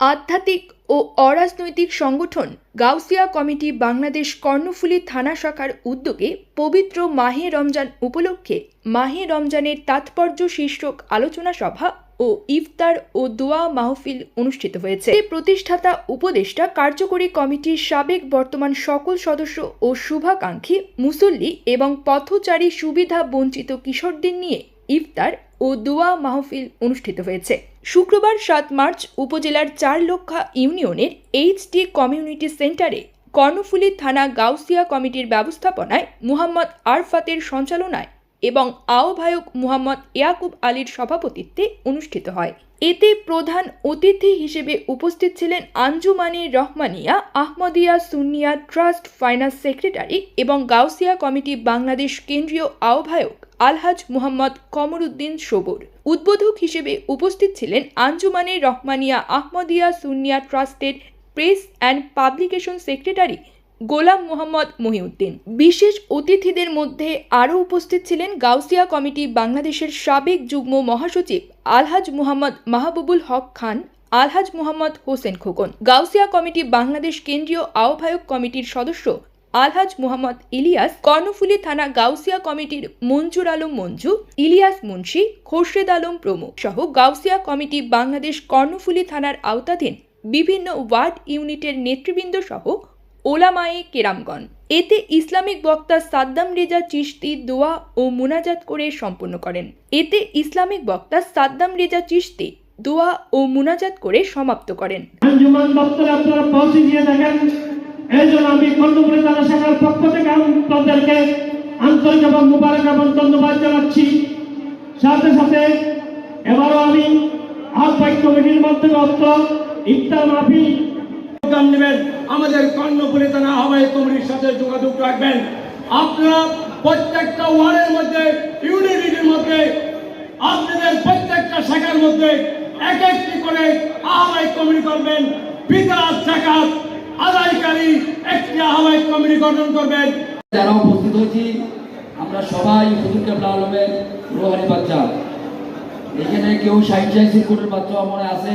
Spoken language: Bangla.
আধ্যাত্মিক ও অরাজনৈতিক সংগঠন গাউসিয়া কমিটি বাংলাদেশ কর্ণফুলী থানা শাখার উদ্যোগে পবিত্র মাহে রমজান উপলক্ষে মাহে রমজানের তাৎপর্য শীর্ষক আলোচনা সভা ও ইফতার ও দোয়া মাহফিল অনুষ্ঠিত হয়েছে। প্রতিষ্ঠাতা উপদেষ্টা কার্যকরী কমিটির সাবেক বর্তমান সকল সদস্য ও শুভাকাঙ্ক্ষী মুসল্লি এবং পথচারী সুবিধা বঞ্চিত কিশোরদের নিয়ে ইফতার ও দোয়া মাহফিল অনুষ্ঠিত হয়েছে। শুক্রবার সাত মার্চ উপজেলার চার লক্ষা ইউনিয়নের এইচডি কমিউনিটি সেন্টারে কর্ণফুলী থানা গাউসিয়া কমিটির ব্যবস্থাপনায় মুহাম্মদ আরফাতের সঞ্চালনায় এবং আহ্বায়ক মুহাম্মদ ইয়াকুব আলীর সভাপতিত্বে অনুষ্ঠিত হয়। এতে প্রধান অতিথি হিসেবে উপস্থিত ছিলেন Anjumane Rahmania, Ahmadia Sunnia trust finance secretary এবং গাউসিয়া কমিটি বাংলাদেশ কেন্দ্রীয় আহ্বায়ক আলহাজ মুহাম্মদ কমরুদ্দিন সবুর। উদ্বোধক হিসেবে উপস্থিত ছিলেন আঞ্জুমানি রহমানিয়া, আহমদিয়া সুন্নিয়া ট্রাস্টের press and publication secretary Golam Mohammad Mohiuddin. বিশেষ অতিথিদের মধ্যে আরও উপস্থিত ছিলেন গাউসিয়া কমিটি বাংলাদেশের সাবেক যুগ্ম মহাসচিব আলহাজ মুহাম্মদ মাহবুবুল হক খান, আলহাজ মুহাম্মদ হোসেন খোকন, গাউসিয়া কমিটি বাংলাদেশ কেন্দ্রীয় আহ্বায়ক কমিটির সদস্য আলহাজ মুহাম্মদ ইলিয়াস, কর্ণফুলী থানা গাউসিয়া কমিটির মঞ্জুর আলম মঞ্জু, ইলিয়াস মুন্সি, খোরশেদ আলম প্রমুখ সহ গাউসিয়া কমিটি বাংলাদেশ কর্ণফুলী থানার আওতাধীন বিভিন্ন ওয়ার্ড ইউনিটের নেতৃবৃন্দ সহ ওলামায়ে কেরামগণ, এতে ইসলামিক বক্তা সাদ্দাম রেজা চিশতি দোয়া ও মুনাজাত করে সম্পন্ন করেন। এতে ইসলামিক বক্তা সাদ্দাম রেজা চিশতি দোয়া ও মুনাজাত করে সমাপ্ত করেন। আঞ্জুমান দপ্তরে আপনারা পৌঁছে দিয়ে এই জন্য আমি থানা শাখার পক্ষ থেকে আন্তরিক এবং মুবারক এবং ধন্যবাদ জানাচ্ছি। সাথে সাথে এবারও আমি কমিটির মধ্যগত ইফতার মাহফিল প্রোগ্রাম নেবেন। আমাদের কর্ণপুরী থানা আহ্বায়ক কমিটির সাথে যোগাযোগ রাখবেন। আপনারা প্রত্যেকটা ওয়ার্ডের মধ্যে, ইউনিটির মধ্যে, আপনাদের প্রত্যেকটা শাখার মধ্যে এক একটি করে আহ্বায়ক কমিটি করবেন। বিকাশ শাখা আদায়কারী একটি আহ্বায়ক কমিটি গঠন করবেন। যারা উপস্থিত হয়েছি, আমরা সবাই হুজুর কেবলা আলমের রোহানি বাচ্চা। এখানে কেউ ষাট ষাট সিরকুটের বাচ্চা মনে আছে?